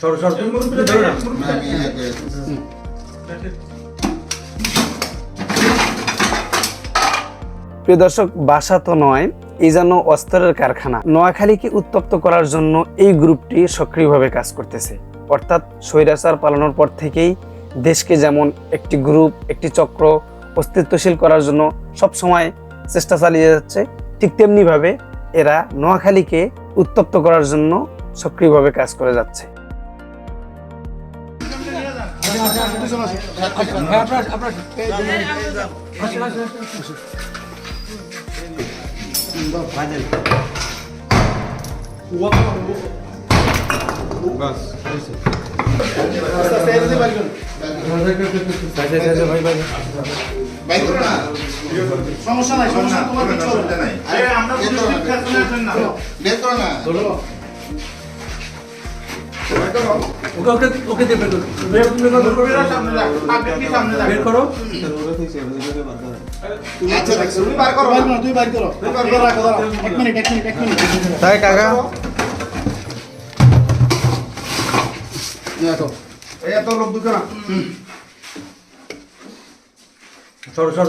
সরো সরো, তুমি না। আমি প্রিয় দর্শক, বাসা তো নয়, এই যেন অস্ত্রের কারখানা। নোয়াখালীকে উত্তপ্ত করার জন্য এই গ্রুপটি সক্রিয়ভাবে কাজ করতেছে। অর্থাৎ স্বৈরাচার পালানোর পর থেকেই দেশকে যেমন একটি গ্রুপ, একটি চক্র অস্তিত্বশীল করার জন্য সব সময় চেষ্টা চালিয়ে যাচ্ছে, ঠিক তেমনিভাবে এরা নোয়াখালীকে উত্তপ্ত করার জন্য সক্রিয়ভাবে কাজ করে যাচ্ছে। সমস্যা নাই সমস্যা তোমার কিছু নাই। আরে আমরা বের করো না, ওকে ওকে ওকে দিয়ে বের করো। বের করো, বের করো। বেরো সামনে যা আগে কি সামনে যা বের করো আচ্ছা তুমি বার করো বাইর করো তুই বাইর করো তুই বাইর করো রাখো দাঁড়াও। এক মিনিট এক মিনিট এক মিনিট তাই কাকা এই এত লোক দুটো না সরো সরো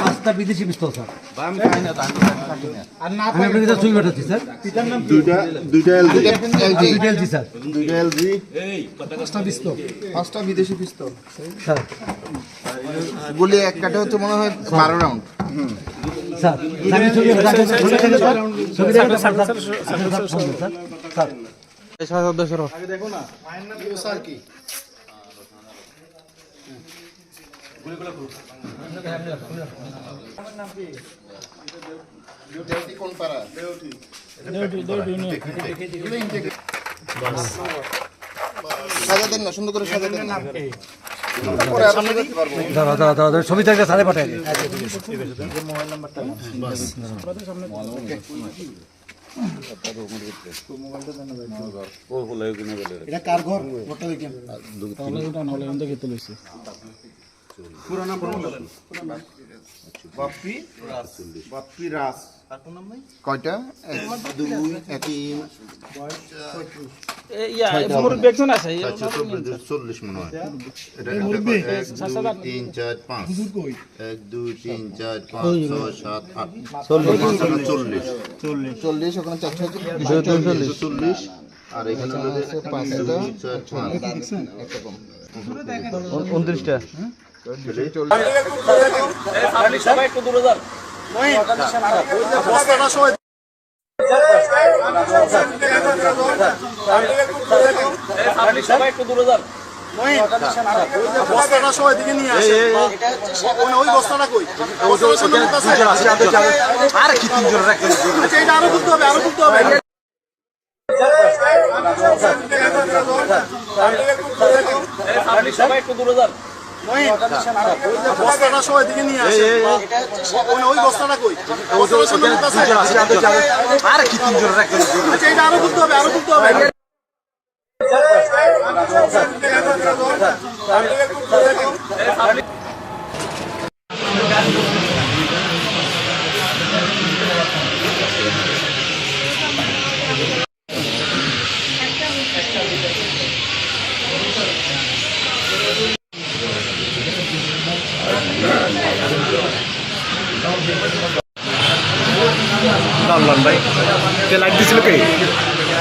পাঁচটা বিদেশি পিস্তল স্যার পাঁচটা বিদেশি পিস্তল স্যার গুলি এক কাটে হচ্ছে মনে হয় বারো round sir sir sir sir sir আগে দেখো না মায়ের নাম ইউ স্যার কি কোন পাড়া সাজা দেন না সুন্দর করে সাজা দেন না পরে আবার দেখতে পারব দাঁড়া দাঁড়া দাঁড়া ছবি দেখে স্যারে পাঠাই দিন। এটা কার ঘর ঘরটা দেখেন বাপ্পি বাপ্পি রাস কয়টা? দুই তিন চল্লিশ মনে হয়। দুই তিন চার পাঁচ। এক দুই তিন চার পাঁচ ছয় সাত আট। চল্লিশ। চল্লিশ। চল্লিশ। ওখানে চারশো চল্লিশ। চল্লিশ। আর এখানে হলো যে পাঁচটা দুই, চার পাঁচ একটা কম উনত্রিশটা বস্তাটা সবাই দিকে নিয়ে আসে ওই- বস্তাটা কই বস্তাটা সামনে আছে? আচ্ছা, এটা আরও তুলতে হবে আরও তুলতে হবে সবাই দিকে নিয়ে আসে ওই- ওই বস্তাটা কই? বস্তাটা সামনে আছে? আচ্ছা, এটা আরও তুলতে হবে আরও তুলতে হবে। ভাই লাইট দিছিল কে?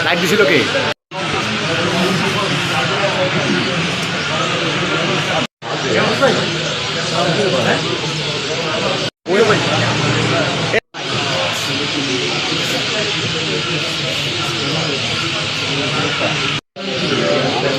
লাইট দিছিল কে?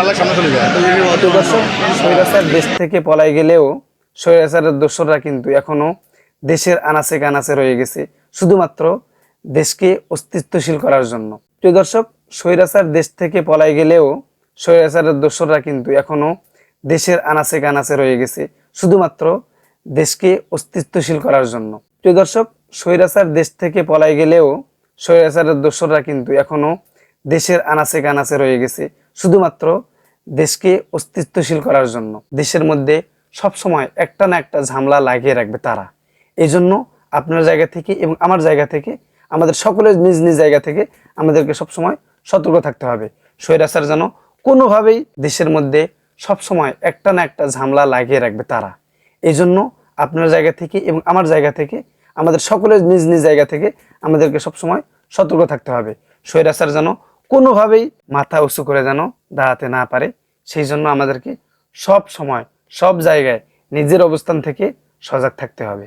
আল্লাহ সামনে চলে যায়। তো দর্শক স্বৈরাচার দেশ থেকে পলাই গেলেও স্বৈরাচারের দোসররা কিন্তু এখনও দেশের আনাচে কানাচে রয়ে গেছে। শুধুমাত্র দেশকে অস্তিত্বশীল করার জন্য। প্রিয় দর্শক, স্বৈরাচার দেশ থেকে পলাই গেলেও স্বৈরাচারের দোসররা কিন্তু এখনও দেশের আনাচে কানাচে রয়ে গেছে। শুধুমাত্র দেশকে অস্তিত্বশীল করার জন্য। প্রিয় দর্শক, স্বৈরাচার দেশ থেকে পলাই গেলেও স্বৈরাচারের দোসররা কিন্তু এখনও দেশের আনাচে কানাচে রয়ে গেছে। শুধুমাত্র দেশকে অস্তিত্বশীল করার জন্য। দেশের মধ্যে সব সময় একটা না একটা ঝামেলা লাগিয়ে রাখবে তারা। এই জন্য আপনার জায়গা থেকে এবং আমার জায়গা থেকে আমাদের সকলের নিজ নিজ জায়গা থেকে আমাদেরকে সবসময় সতর্ক থাকতে হবে। স্বৈরাচার যেন কোনোভাবেই দেশের মধ্যে সব সময় একটা না একটা ঝামেলা লাগিয়ে রাখবে তারা। এই জন্য আপনার জায়গা থেকে এবং আমার জায়গা থেকে, আমাদের সকলের নিজ নিজ জায়গা থেকে আমাদেরকে সবসময় সতর্ক থাকতে হবে। স্বৈরাচার যেন কোনোভাবেই মাথা উঁচু করে যেন দাঁড়াতে না পারে, সেই জন্য আমাদেরকে সব সময় সব জায়গায় নিজের অবস্থান থেকে সজাগ থাকতে হবে।